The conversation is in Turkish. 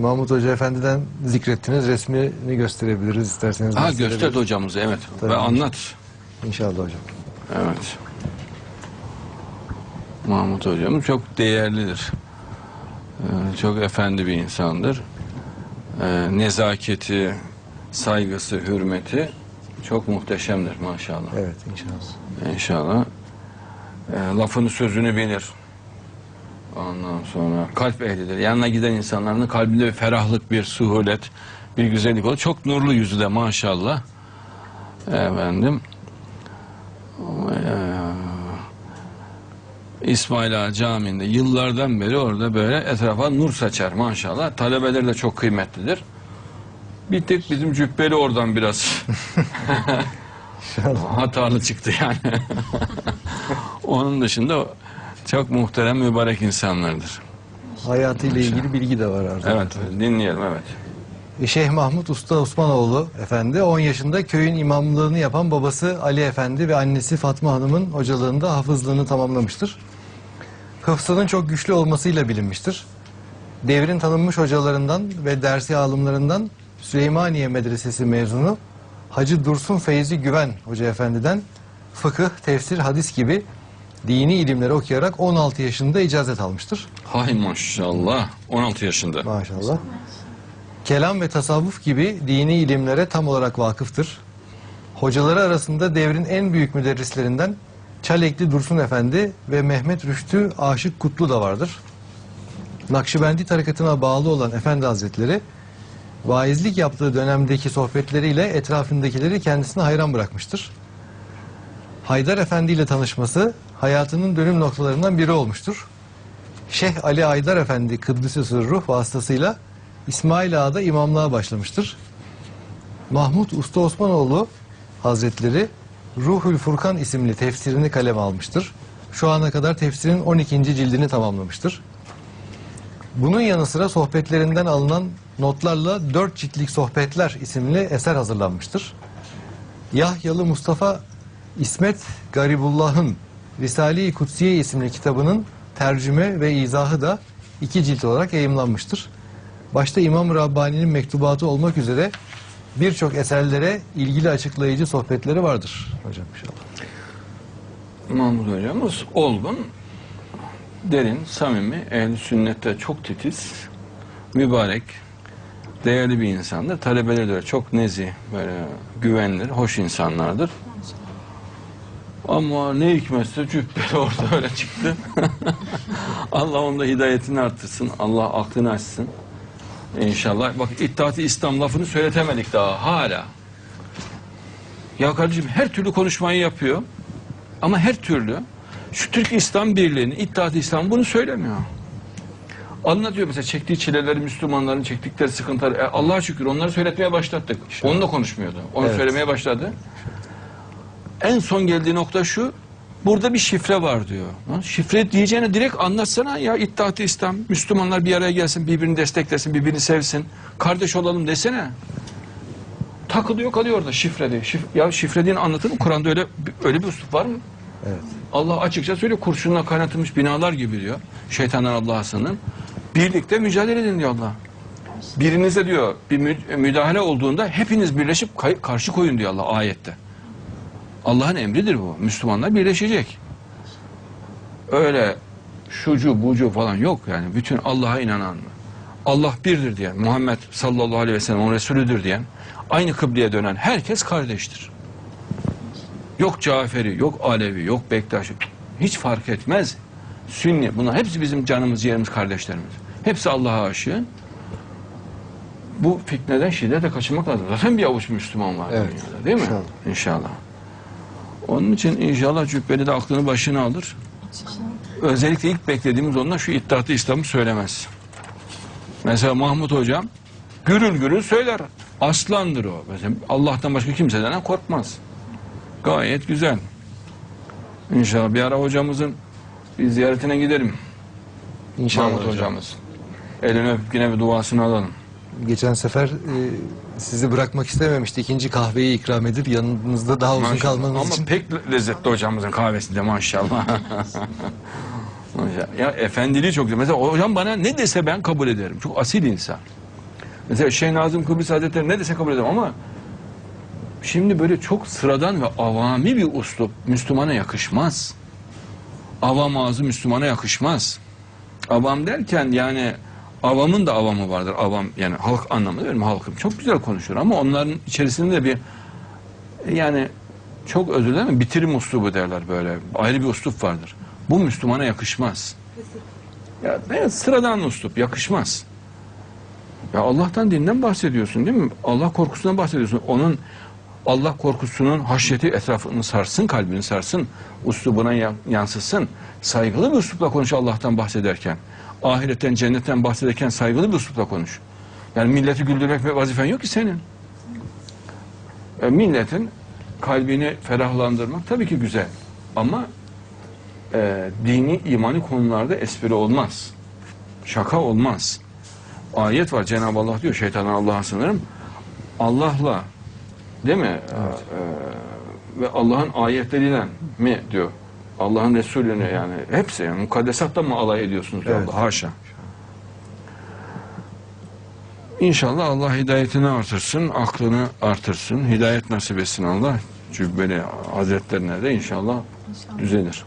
Mahmut Hoca Efendi'den zikrettiniz. Resmini gösterebiliriz isterseniz. Ha göster hocamızı evet. Tabii. Ve anlat. İnşallah hocam. Evet. Mahmut hocamız çok değerlidir. Ee, çok efendi bir insandır. Ee, nezaketi, saygısı, hürmeti çok muhteşemdir maşallah. Evet inşallah. İnşallah. Ee, lafını sözünü bilir. Ondan sonra kalp ehlidir. Yanına giden insanların kalbinde bir ferahlık, bir suhulet, bir güzellik olur. Çok nurlu yüzü de maşallah. Efendim. Ee, İsmail Ağa Camii'nde yıllardan beri orada böyle etrafa nur saçar maşallah. Talebeler de çok kıymetlidir. Bir tek bizim cübbeli oradan biraz hatalı çıktı yani. Onun dışında çok muhterem mübarek insanlardır. Hayatıyla ilgili bilgi de var artık. Evet dinleyelim evet. Şeyh Mahmut Usta Osmanoğlu Efendi 10 yaşında köyün imamlığını yapan babası Ali Efendi ve annesi Fatma Hanım'ın hocalığında hafızlığını tamamlamıştır. Hıfzının çok güçlü olmasıyla bilinmiştir. Devrin tanınmış hocalarından ve dersi alımlarından Süleymaniye Medresesi mezunu Hacı Dursun Feyzi Güven Hoca Efendi'den fıkıh, tefsir, hadis gibi dini ilimleri okuyarak 16 yaşında icazet almıştır. Hay maşallah 16 yaşında. Maşallah. Kelam ve tasavvuf gibi dini ilimlere tam olarak vakıftır. Hocaları arasında devrin en büyük müderrislerinden Çalekli Dursun Efendi ve Mehmet Rüştü Aşık Kutlu da vardır. Nakşibendi tarikatına bağlı olan Efendi Hazretleri, vaizlik yaptığı dönemdeki sohbetleriyle etrafındakileri kendisine hayran bırakmıştır. Haydar Efendi ile tanışması hayatının dönüm noktalarından biri olmuştur. Şeyh Ali Aydar Efendi Kıddüsü Sırruh vasıtasıyla İsmail Ağa'da imamlığa başlamıştır. Mahmut Usta Osmanoğlu Hazretleri Ruhül Furkan isimli tefsirini kaleme almıştır. Şu ana kadar tefsirin 12. cildini tamamlamıştır. Bunun yanı sıra sohbetlerinden alınan notlarla 4 ciltlik Sohbetler isimli eser hazırlanmıştır. Yahyalı Mustafa İsmet Garibullah'ın Risale-i Kutsiye isimli kitabının tercüme ve izahı da iki cilt olarak yayımlanmıştır. Başta İmam Rabbani'nin mektubatı olmak üzere birçok eserlere ilgili açıklayıcı sohbetleri vardır hocam inşallah. Mahmut hocamız olgun, derin, samimi, ehli sünnette çok titiz, mübarek, değerli bir insandır. Talebeleri de çok nezih, böyle güvenilir, hoş insanlardır. Ama ne hikmetse cübbeli orada öyle çıktı. Allah onda hidayetini arttırsın. Allah aklını açsın. İnşallah. Bak İttihat-ı İslam lafını söyletemedik daha hala. Ya kardeşim her türlü konuşmayı yapıyor. Ama her türlü şu Türk İslam Birliği'nin, İttihat-ı İslam bunu söylemiyor. Anlatıyor mesela çektiği çileleri, Müslümanların çektikleri sıkıntıları. E, Allah'a şükür onları söyletmeye başlattık. Onu da konuşmuyordu. Onu Evet. söylemeye başladı. En son geldiği nokta şu. Burada bir şifre var diyor. Lan Şifre diyeceğine direkt anlatsana ya İttihat-ı İslam. Müslümanlar bir araya gelsin, birbirini desteklesin, birbirini sevsin. Kardeş olalım desene. Takılıyor kalıyor orada şifre diye. Şif ya şifre diye anlatır mı? Kur'an'da öyle öyle bir üslup var mı? Evet. Allah açıkça söylüyor kurşunla kaynatılmış binalar gibi diyor. Şeytanlar Allah'a sığının. Birlikte mücadele edin diyor Allah. Birinize diyor bir mü- müdahale olduğunda hepiniz birleşip karşı koyun diyor Allah ayette. Allah'ın emridir bu. Müslümanlar birleşecek. Öyle şucu bucu falan yok yani. Bütün Allah'a inanan Allah birdir diyen, Muhammed sallallahu aleyhi ve sellem onun Resulüdür diyen, aynı kıbleye dönen herkes kardeştir. Yok Caferi, yok Alevi, yok Bektaşi. Hiç fark etmez. Sünni. Bunlar hepsi bizim canımız, yerimiz, kardeşlerimiz. Hepsi Allah'a aşığı. Bu fitneden, şiddetle kaçınmak lazım. Zaten bir avuç Müslüman var Evet. dünyada değil mi? İnşallah. İnşallah. Onun için inşallah Cübbeli de aklını başına alır. Özellikle ilk beklediğimiz ondan şu iddiatı İslam'ı söylemez. Mesela Mahmut Hocam gürül gürül söyler. Aslandır o. Mesela Allah'tan başka kimseden korkmaz. Gayet güzel. İnşallah bir ara hocamızın bir ziyaretine gidelim. İnşallah Mahmut hocam. hocamız. Elini öpüp yine bir duasını alalım. Geçen sefer e, sizi bırakmak istememişti. İkinci kahveyi ikram edip yanınızda daha uzun Maşallah. kalmanız Ama için. pek lezzetli hocamızın kahvesinde maşallah. Maşallah. ya efendiliği çok güzel. Mesela hocam bana ne dese ben kabul ederim. Çok asil insan. Mesela Şeyh Nazım Kıbrıs Hazretleri ne dese kabul edemem ama şimdi böyle çok sıradan ve avami bir uslup Müslümana yakışmaz. Avam ağzı Müslümana yakışmaz. Avam derken yani avamın da avamı vardır. Avam yani halk anlamında benim halkım çok güzel konuşur ama onların içerisinde de bir yani çok özür dilerim bitirim uslubu derler böyle. Ayrı bir uslup vardır. Bu Müslümana yakışmaz. Ya ne sıradan uslup yakışmaz. Ya Allah'tan dinden bahsediyorsun değil mi? Allah korkusundan bahsediyorsun. Onun Allah korkusunun haşyeti etrafını sarsın, kalbini sarsın, uslubuna ya- yansısın. Saygılı bir uslupla konuş Allah'tan bahsederken. Ahiretten, cennetten bahsederken saygılı bir uslupla konuş. Yani milleti güldürmek vazifen yok ki senin. E, milletin kalbini ferahlandırmak tabii ki güzel. Ama e, dini, imani konularda espri olmaz. Şaka olmaz. Ayet var Cenab-ı Allah diyor şeytandan Allah'a sınırım. Allah'la değil mi? Ee, ve Allah'ın ayetleriyle mi diyor. Allah'ın Resulü'nü yani hepsi yani mukaddesatla mı alay ediyorsunuz diyor Evet. Allah haşa. İnşallah Allah hidayetini artırsın, aklını artırsın, hidayet nasip etsin Allah. Cübbeli Hazretlerine de inşallah düzelir.